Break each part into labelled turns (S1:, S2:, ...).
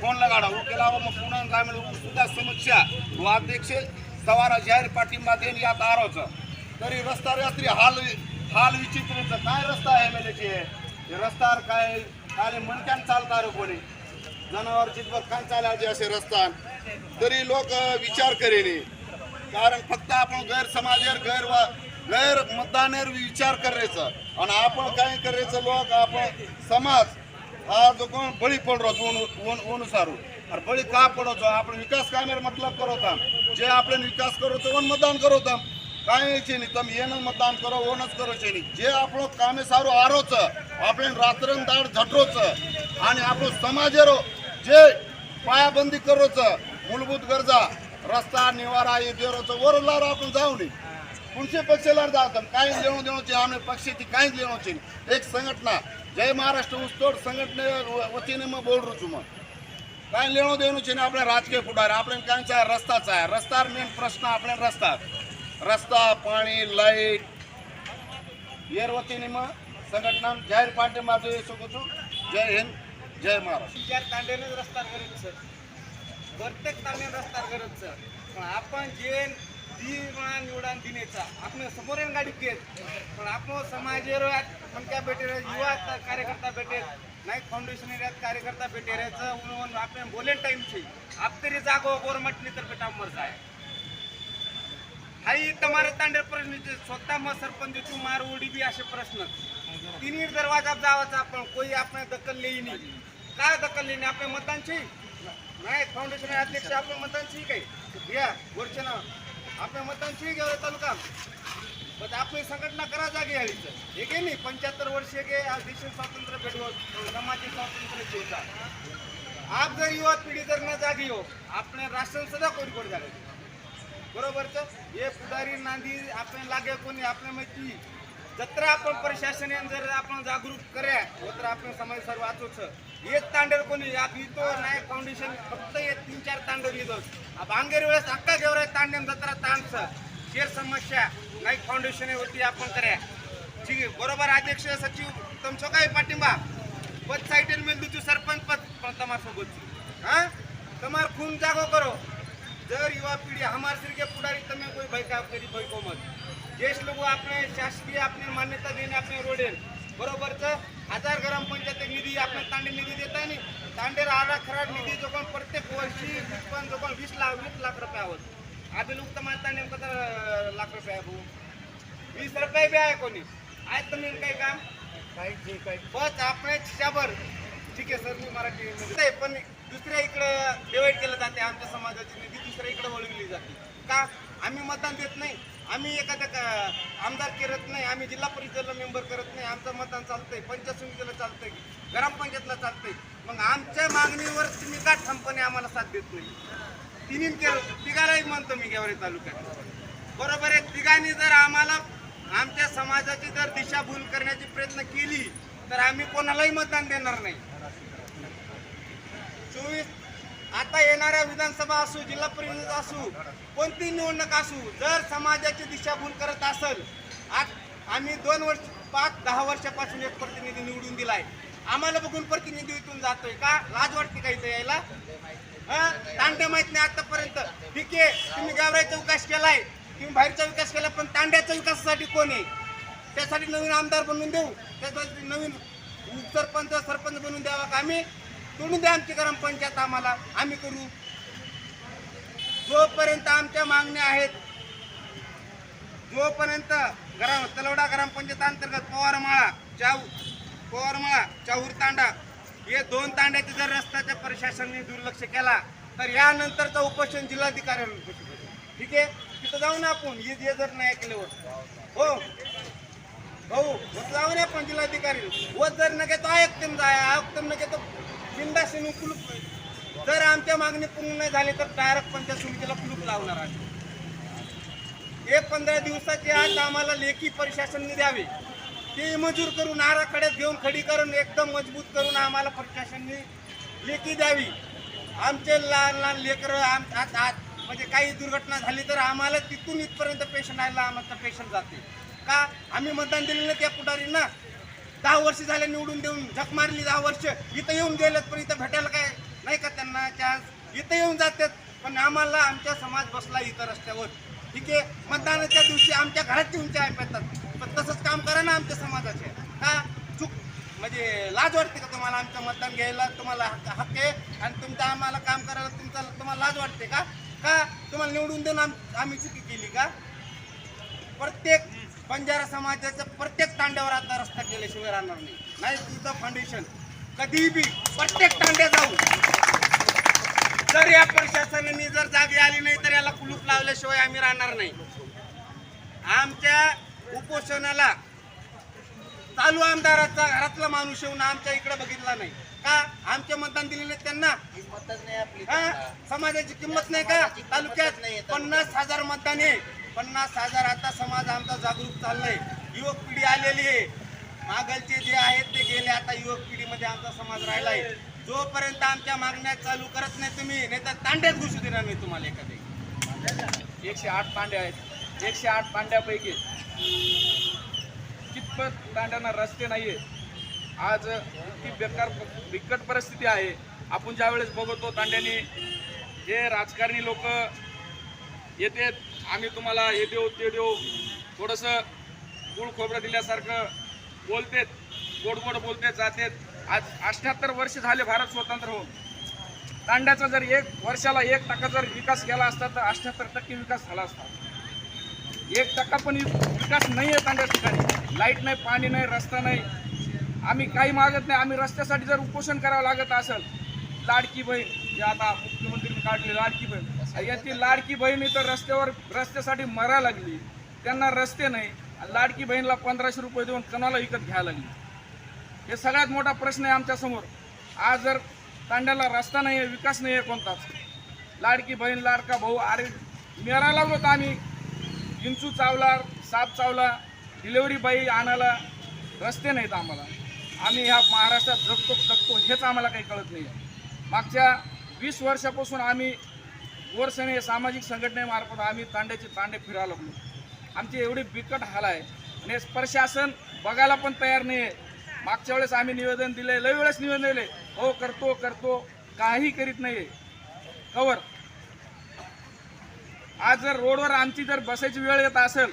S1: Phone लगाडा वो हो केला मग पुन्हा ग्रामीण सुद्धा समस्या. व अध्यक्ष सवारा जाहीर पाठिंबा देईन या आरोच. तरी रस्ता रात्री हाल हाल विचित्र काय रस्ता आहे मेलेचे एचे? रस्त्यावर काय काय मणक्यान चालता रे कोणी? जनावर चितवर काय चालायचे असे रस्ता. तरी लोक विचार करेने. कारण फक्त आपण गैरसमाजावर गैर गैर मतदानावर विचार करायचं. आणि आपण काय करायचं लोक आपण समाज हा जो कोण बळी पडलो अनुसार अरे बळी का पडतो आपण विकास कामेर मतलब करवता जे आपण विकास करतो वन मतदान करवता काय यायचे नाही તમે એને મતદાન કરો ઓન જ કરો છે નહીં જે આપણો કામે સારું આરો છે આપણે રાત્રંદાળ ઝટરો છે અને આપણો સમાજેરો જે પાયાબંધી કરો છે મૂળભૂત ગરજા રસ્તા નિવારા એ દેરો છે વરલાર आपण जाऊ नाही कोणते पक्षाला जातात काही लेणं देणं છે आम्ही पक्षाची काहीच लेणं છે एक संघटना જય મહારાષ્ટ્ર ઉસતોડ સંગઠને વતીને હું બોલું છું મને કાંઈ લેણું દેણું છે ને આપણે રાજકીય ફૂટાર આપણે કાંઈ ચાહે રસ્તા ચાહે રસ્તા મેન પ્રશ્ન આપણે રસ્તા રસ્તા પાણી લાઈટ એર વતીનીમાં સંગઠના જાહેર પાર્ટીમાં જોઈ શકું છું જય હિન્દ જય મહારાષ્ટ્ર
S2: ચાર તાંડેને રસ્તા કર્યું છે प्रत्येक तांड्याने रस्ता करत सर पण आपण जे दी म्हणा निवडून दिनेचा आपण समोर गाडी घेत पण आपण समाजेर मनक्या भेटेर युवा ता- कार्यकर्ता भेटेल नाही फाउंडेशन एरियात कार्यकर्ता भेटेरायचं म्हणून आपण बोलेन टाइम છે આપ તરી જાગો ગોરમટની તર બેટા મર જાય हाही તમારે तांडेर प्रश्न છે. स्वतः सरपंच तू मार उडी बी असे प्रश्न तिन्ही दरवाजा जावाचा आपण कोई आपण दखल लेई नाही काय दखल लेई नाही आपल्या मतदानची नाही फाउंडेशन अध्यक्ष आपल्या मतदानची काही या वरचे ना आपल्या मतांची घ्या तालुका पण आपली संघटना करा जागे याळीचं हे घे नाही? पंच्याहत्तर वर्ष गे आज देश स्वातंत्र्य भेटवत समाजी स्वातंत्र्य होता आप जर युवा पिढी जर न जागी हो आपण राष्ट्र सुद्धा कोण कोणी झालं तर? हे पुढारी नांदी आपण लागे कोणी आपल्या माहिती. जत्रा आपण प्रशासन जर आपण जागरूक कर्या हो तर आपण समाज सर्व वाचूच एक तांडेल कोणी या भितो नाही फाउंडेशन फक्त एक तीन चार तांडव लिहितो बांगेर वेळेस अक्का गेवरा तांडे जत्रा तांडचं शेर समस्या नाही फाउंडेशन होती आपण करा. ठीक आहे बरोबर अध्यक्ष सचिव तुमचं काय पाठिंबा. पद साईटेल तुझी सरपंच पद तमार सोबत तमार खून जागो करो. जर युवा पिढी हमार सिरके के पुडारी तमें कोई बहिकाव करी बहिको मत देश लोक आपले शासकीय आपने मान्यता देणे आपने रोडेन बरोबरचं हजार ग्रामपंचायत निधी आपण तांडे निधी देत आहे आरा खराब निधी जो पण प्रत्येक वर्षी पण जो पण वीस लाख वीस लाख रुपये आहोत. आधी लोक तर मानता नेमकं तर लाख रुपये आहे भाऊ. वीस रुपये बी आहे कोणी. आहेत तुम्ही काही काम? बस आपण शाबर ठीक आहे सर मी मराठी पण दुसऱ्या इकडं डिवाइड केलं जाते. आमच्या समाजाची निधी दुसऱ्या इकडे वळवली जाते. का? आम्ही मतदान देत नाही. आम्ही एखाद्या का- आमदार करत नाही आम्ही जिल्हा परिषदेला मेंबर करत नाही आमचं मतदान चालतंय पंचायत समितीला चालतंय ग्रामपंचायतला चालतंय. मग आमच्या मागणीवर तुम्ही का ठामपणे आम्हाला साथ देत नाही? तिन्ही केलं तिघालाही म्हणतो मी गेवरे तालुक्यात. बरोबर आहे तिघांनी जर आम्हाला आमच्या समाजाची जर दिशाभूल करण्याची प्रयत्न केली तर आम्ही कोणालाही मतदान देणार नाही. चोवीस आता येणाऱ्या विधानसभा असू जिल्हा परिषद असू कोणती निवडणूक असू जर समाजाची दिशाभूल करत असेल आज आम्ही दोन वर्ष पाच दहा वर्षापासून एक प्रतिनिधी निवडून दिलाय. आम्हाला बघून प्रतिनिधी इथून जातोय का? लाज वाटते का इथं यायला? तांड्या माहीत नाही आतापर्यंत. ठीक आहे तुम्ही गावराचा विकास केलाय तुम्ही बाहेरचा विकास केला पण तांड्याच्या विकासासाठी कोण आहे? त्यासाठी नवीन आमदार बनवून देऊ. त्यासाठी नवीन सरपंच सरपंच बनवून द्यावा का आम्ही? तुम्ही द्या आमची ग्रामपंचायत आम्हाला आम्ही करू. जोपर्यंत आमच्या मागण्या आहेत जोपर्यंत ग्राम तलवडा ग्रामपंचायत अंतर्गत पवारमाळा चाऊ पवारमाळा चाहूर तांडा हे दोन तांड्याचे जर रस्त्याच्या प्रशासनाने दुर्लक्ष केला तर यानंतरचं उपोषण जिल्हाधिकाऱ्यांना उपोषण ठीक आहे? तिथं जाऊ ना आपण. हे जे जर नाही केल्यावर हो. भाऊ जाऊ नये आपण जिल्हाधिकारी व जर न घेतो आयुक्तम जाय आयुक्तम न घेतो बिंदासीन कुलूप जर आमच्या मागणी पूर्ण नाही झाली तर डायरेक्ट पंचायत समितीला कुलूप लावणार आहे. एक पंधरा दिवसाची आज आम्हाला लेखी प्रशासनने द्यावे. ते मंजूर करून आराखड्यात घेऊन खडी करून एकदम मजबूत करून आम्हाला प्रशासनने लेखी द्यावी. आमचे लहान लहान लेकरं आम म्हणजे काही दुर्घटना झाली तर आम्हाला तिथून इथपर्यंत पेशंट आयला आम्हाला पेशंट जाते. का? आम्ही मतदान दिलेलं त्या पुढारींना. दहा वर्ष झाले निवडून देऊन झक मारली दहा वर्ष. इथं येऊन गेलेत पण इथं भेटायला काय नाही का त्यांना चान्स इथं येऊन जातात. पण आम्हाला आमच्या समाज बसला इथं रस्त्यावर. ठीक आहे? मतदानाच्या दिवशी आमच्या घरात येऊन चाय पेतात. पण तसंच काम करा ना आमच्या समाजाचे. का चूक म्हणजे लाज वाटते का तुम्हाला आमचं मतदान घ्यायला? तुम्हाला हक्क हक्क आहे? आणि तुमचं आम्हाला काम करायला तुमचा तुम्हाला लाज वाटते का? का? तुम्हाला निवडून देऊन आम- आम्ही चुकी केली का? प्रत्येक बंजारा समाजाच्या प्रत्येक तांड्यावर आता रस्ता केल्याशिवाय राहणार नाही. नाही तुमचं फाउंडेशन कधीही बी प्रत्येक तांड्या जाऊ जर या प्रशासनाने जर जागी आली नाही तर याला कुलूप लावल्याशिवाय आम्ही राहणार नाही. आमच्या उपोषणाला चालू आमदाराचा घरातला माणूस येऊन आमच्या इकडे बघितला नाही. का? आमचे मतदान दिलेले त्यांना. हा? समाजाची किंमत नाही का? तालुक्यात पन्नास हजार मतदान आहे. पन्नास हजार आता समाज आमचा जागरूक चाललाय. युवक पिढी आलेली आहे. मागलचे जे आहेत ते गेले आता युवक पिढीमध्ये आमचा समाज राहिलाय. जोपर्यंत आमच्या मागण्या चालू करत नाही तुम्ही नाही तर तांड्यात घुसू देणार मी तुम्हाला एखादी.
S3: एकशे आठ तांड्या आहेत. एकशे आठ तांड्यापैकी कितपत तांड्यांना रस्ते नाहीये. आज ती बेकार बिकट परिस्थिती आहे. आपण ज्यावेळेस बघतो तांड्याने जे राजकारणी लोक येते आम्ही तुम्हाला हे देऊ ते देऊ. थोडंसं गुळ खोबरं दिल्यासारखं बोलतेत गोड गोड बोलते जातेत. आज अठ्याहत्तर वर्ष झाले भारत स्वतंत्र होऊन. तांड्याचा जर एक वर्षाला एक टक्का जर विकास केला असता तर अठ्याहत्तर टक्के विकास झाला असता. एक टक्का पण विकास नाही आहे तांड्या ठिकाणी. लाइट नाही पाणी नाही रस्ता नाही. आम्ही काही मागत नाही. आम्ही रस्त्यासाठी जर उपोषण करावं लागत असेल लाडकी बहीण जे आता मुख्यमंत्र्यांनी काढले लाडकी बहीण. याची लाडकी बहीण इथं रस्त्यावर रस्त्यासाठी मरा लागली. त्यांना रस्ते नाही. लाडकी बहिणीला पंधराशे रुपये देऊन कणाला विकत घ्यायला लागली? हे सगळ्यात मोठा प्रश्न आहे आमच्यासमोर आज जर तांड्याला रस्ता नाही आहे विकास नाही आहे कोणताच लाडकी बहीण लाडका भाऊ अरे मेरा लागलो तर आम्ही. इंचू चावला साप चावला डिलेवरी बाई आणायला रस्ते नाहीत आम्हाला. आम्ही ह्या महाराष्ट्रात जगतो जगतो हेच आम्हाला काही कळत नाही आहे मागच्या वीस वर्षापासून आम्ही वर्षाने सामाजिक संघटनेमार्फत आम्ही तांड्याचे तांडे फिरायला लागलो. आमचे एवढे बिकट हाल आहे आणि प्रशासन बघायला पण तयार नाही आहे. मागच्या वेळेस आम्ही निवेदन दिले लय वेळेस निवेदन दिले. हो करतो करतो काही करीत नाही कवर. आज जर रोडवर आमची जर बसायची वेळ येत असेल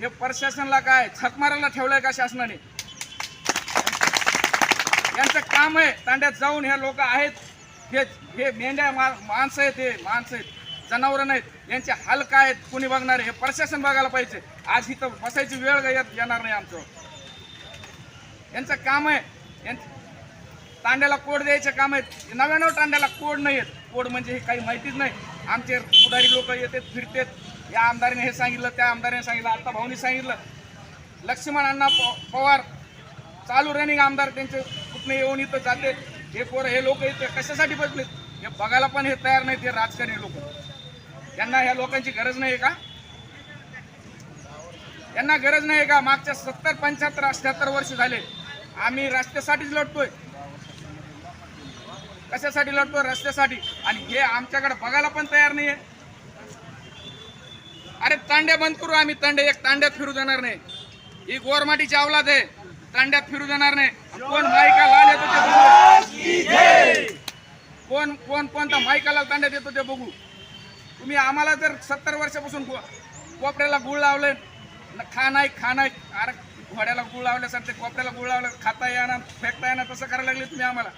S3: हे प्रशासनाला काय छकमाराला ठेवलंय का शासनाने? यांचं काम आहे तांड्यात जाऊन ह्या लोक आहेत हे हे मेंढ्या मा माणसं आहेत हे माणसं आहेत. जनावरं नाहीत. यांचे हाल काय आहेत कोणी बघणार हे प्रशासन बघायला पाहिजे. आज इथं बसायची वेळ येणार नाही आमचं. यांचं काम आहे. यांचं तांड्याला कोड द्यायचे काम आहेत. नव्याण्णव तांड्याला कोड नाही आहेत. कोड म्हणजे हे काही माहितीच नाही. आमचे पुढारी लोक येतात फिरतात. या आमदाराने हे सांगितलं त्या आमदाराने सांगितलं आता भाऊनी सांगितलं. लक्ष्मण अण्णा पवार चालू रनिंग आमदार त्यांचे कुठने येऊन इथं जाते. हे पोरं हे लोक इथे कशासाठी बसलेत? हे बघायला पण हे तयार नाही ते राजकारणी लोक. यांना ह्या लोकांची गरज नाही का? यांना गरज नाही का? मागच्या सत्तर पंच्याहत्तर अठ्याहत्तर वर्ष झाले. आम्ही रस्त्यासाठीच लढतोय. कशासाठी लढतोय? रस्त्यासाठी. आणि हे आमच्याकडे बघायला पण तयार नाहीये. अरे तांड्या बंद करू आम्ही. तांडे एक तांड्यात फिरू देणार नाही. ही गोरमाटीची अवलाद आहे. तांड्यात फिरू देणार नाही. कोण बायका लाल येतो ते कोण कोण कोणता मायकाला तांड्यात येतो ते बघू. तुम्ही आम्हाला जर सत्तर वर्षापासून कोपऱ्याला गुळ लावले न खा नाही खा नाही अरे घोड्याला गुळ लावल्यासारखे कोपऱ्याला गुळ लावलं खाता येणार फेकता येणार तसं करायला लागले तुम्ही आम्हाला.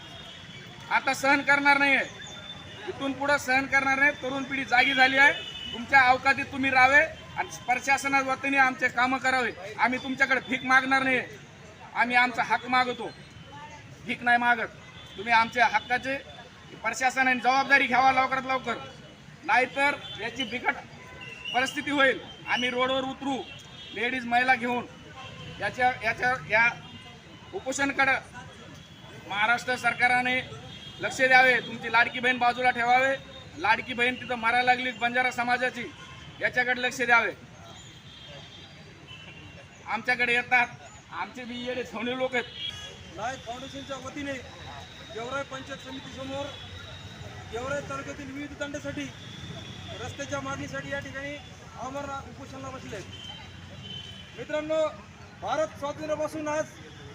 S3: आता सहन करणार नाही आहे इथून पुढं सहन करणार नाही तरुण पिढी जागी झाली आहे. तुमच्या अवकाशात तुम्ही राहावे आणि प्रशासना वतीने आमचे कामं करावे. आम्ही तुमच्याकडे भीक मागणार नाही आम्ही आमचा हक मागतो. भीक नाही मागत. तुम्ही आमच्या हक्काचे प्रशासनाने जबाबदारी घ्यावा लवकरात लवकर. नाहीतर याची बिकट परिस्थिती होईल. आम्ही रोडवर उतरू लेडीज महिला घेऊन. याच्या याच्या या उपोषणकडं महाराष्ट्र सरकारने लक्ष द्यावे. तुमची लाडकी बहीण बाजूला ठेवावे. लाडकी बहीण तिथं मारायला लागली बंजारा समाजाची. याच्याकडे लक्ष द्यावे. आमच्याकडे येतात. आमचे बी येडे झवणे लोक आहेत.
S4: नाही फाउंडेशनच्या वतीने गेवराई पंचायत समितीसमोर गेवराई तालुक्यातील विविध तंड्यासाठी रस्त्याच्या मागणीसाठी या ठिकाणी आमरण उपोषणाला बसले आहेत. मित्रांनो भारत स्वातंत्र्यापासून आज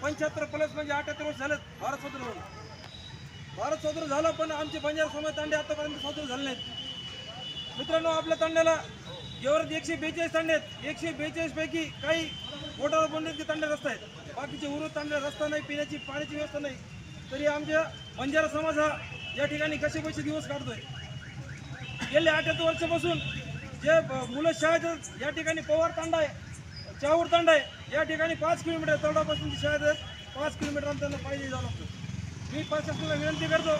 S4: पंच्याहत्तर प्लस म्हणजे अठ्याहत्तर वर्ष झालेत भारत स्वातंत्र्य होऊन. भारत स्वातंत्र्य झालं पण आमचे बंजारा समाज तांडे आतापर्यंत स्वातंत्र्य झाले नाहीत. मित्रांनो आपल्या तांड्याला गेवरात एकशे बेचाळीस तांडे आहेत. एकशे बेचाळीसपैकी काही मोटार बंदीचे तांडे रस्ता आहेत. बाकीचे उरत तांडे रस्ता नाही पिण्याची पाण्याची व्यवस्था नाही. तरी आमच्या बंजारा समाज हा या ठिकाणी कसे पैसे दिवस काढतोय? गेले आठ वर्षापासून जे मुलं शाळेत या ठिकाणी पवार तांडा आहे चाहूर तांडा आहे या ठिकाणी पाच किलोमीटर तळापासून जी शाळेत आहेत पाच किलोमीटर त्यांना पाहिजे जावं लागतो. मी प्रशासनाला विनंती करतो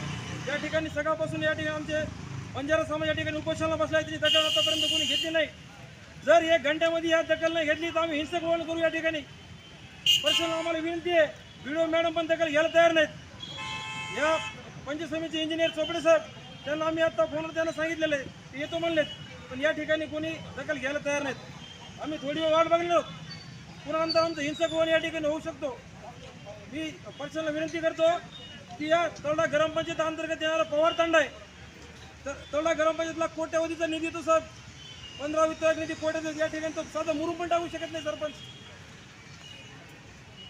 S4: या ठिकाणी सकाळपासून या ठिकाणी आमचे बंजारा समाज या ठिकाणी उपोषणाला बसला आहे त्याची दखल आतापर्यंत कोणी घेतली नाही. जर एक घंट्यामध्ये या दखल नाही घेतली तर आम्ही हिंसक वळण करू या ठिकाणी. प्रशासनाला आम्हाला विनंती आहे व्हिडिओ मॅडम पण दखल घ्यायला तयार नाहीत. या पंचायत इंजिनियर चोपडे साहेब त्यांना आम्ही आत्ता फोनवर त्यांना सांगितलेलं आहे. ते येतो म्हणलेत पण या ठिकाणी कोणी दखल घ्यायला तयार नाहीत. आम्ही थोडी वेळ वाट बघलो पुन्हा नंतर आमचं हिंसक होऊन या ठिकाणी होऊ शकतो. मी पक्षाला विनंती करतो की या तळडा ग्रामपंचायत अंतर्गत येणारा पवार तांडा आहे. तर तळडा ग्रामपंचायतला कोट्यावधीचा निधी तो साहेब. पंधरा वित्त निधी कोट्याचा या ठिकाणी तो साधा मुरून पण टाकू शकत नाही सरपंच.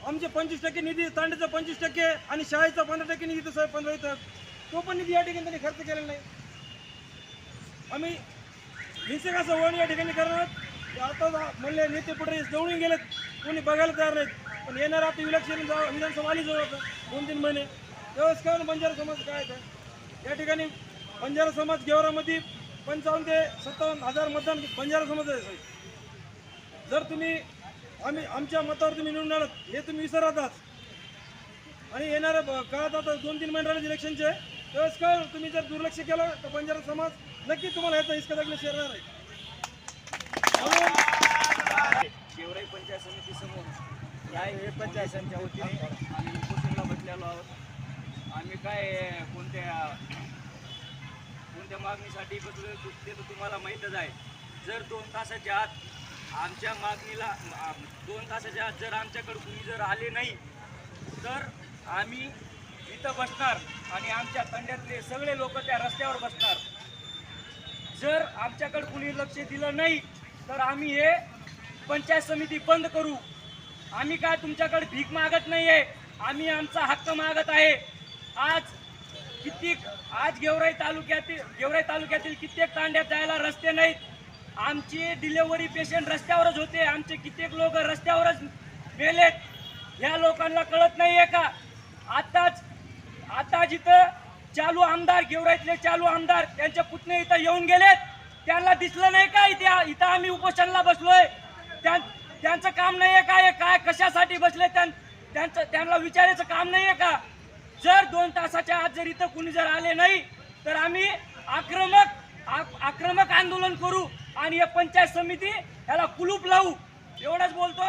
S4: आमचे पंचवीस टक्के निधी तांड्याचा पंचवीस टक्के आणि शाळेचा पंधरा टक्के निधी तर साहेब पंधरा वित्तक तो पण निधी या ठिकाणी त्यांनी खर्च केलेला नाही. आम्ही निसर्गाचं वळण या ठिकाणी करणार आहोत. आता म्हणले नेते पुढे जवळून गेलेत. कोणी बघायला तयार नाहीत. पण येणार आता इलेक्शन विधानसभा आली जवळ आता दोन तीन महिने. त्यावेळेस काय बंजारा समाज काय आहे? या ठिकाणी बंजारा समाज गेवरामध्ये पंचावन्न ते सत्तावन्न हजार मतदान बंजारा समाज आहे साहेब. जर तुम्ही आम्ही आमच्या मतावर तुम्ही निवडून आलात हे तुम्ही विसरताच आणि येणाऱ्या काळात आता दोन तीन महिने राहिले इलेक्शनचे त्यावेळेस काय? तुम्ही जर दुर्लक्ष केलं तर बंजारा समाज नक्की तुम्हाला याचा हिसका दाखल शेरणार आहे.
S5: गेवराई पंचायत समितीसमोर या पंचायतांच्या वतीने आम्ही उपोषणला बसलेलो आहोत. आम्ही काय कोणत्या कोणत्या मागणीसाठी बसलो ते तर तुम्हाला माहीतच आहे. जर दोन तासाच्या आत आमच्या मागणीला दोन तासाच्या आत जर आमच्याकडे कुणी जर आले नाही तर आम्ही इथं बसणार आणि आमच्या तंड्यातले सगळे लोक त्या रस्त्यावर बसणार. जर आमच्याकडे कुणी लक्ष दिलं नाही तर आम्ही हे पंचायत समिती बंद करू. आम्ही काय तुमच्याकडे भीक मागत नाही आहे आम्ही आमचा हक्क मागत आहे. आज कित्येक आज गेवराई तालुक्यातील गेवराई तालुक्यातील कित्येक तांड्यात जायला रस्ते नाहीत. आमचे डिलेवरी पेशंट रस्त्यावरच होते. आमचे कित्येक लोक रस्त्यावरच मेलेत. ह्या लोकांना कळत नाही आहे का? आत्ताच आता जिथं चालू आमदार गेवराईतले चालू आमदार त्यांच्या पुतणे इथं येऊन गेलेत. त्यांना दिसलं नाही का इथे? इथं आम्ही उपोषणला बसलोय. त्यां- त्यांचं काम नाही आहे का? काय काय कशासाठी बसले? त्यां- त्यांचं त्यांना विचारायचं काम नाही आहे का? जर दोन तासाच्या आत जर इथं कुणी जर आले नाही तर आम्ही आक्रमक आक- आक्रमक आंदोलन करू. आणि या पंचायत समिती याला कुलूप लावू. एवढंच बोलतो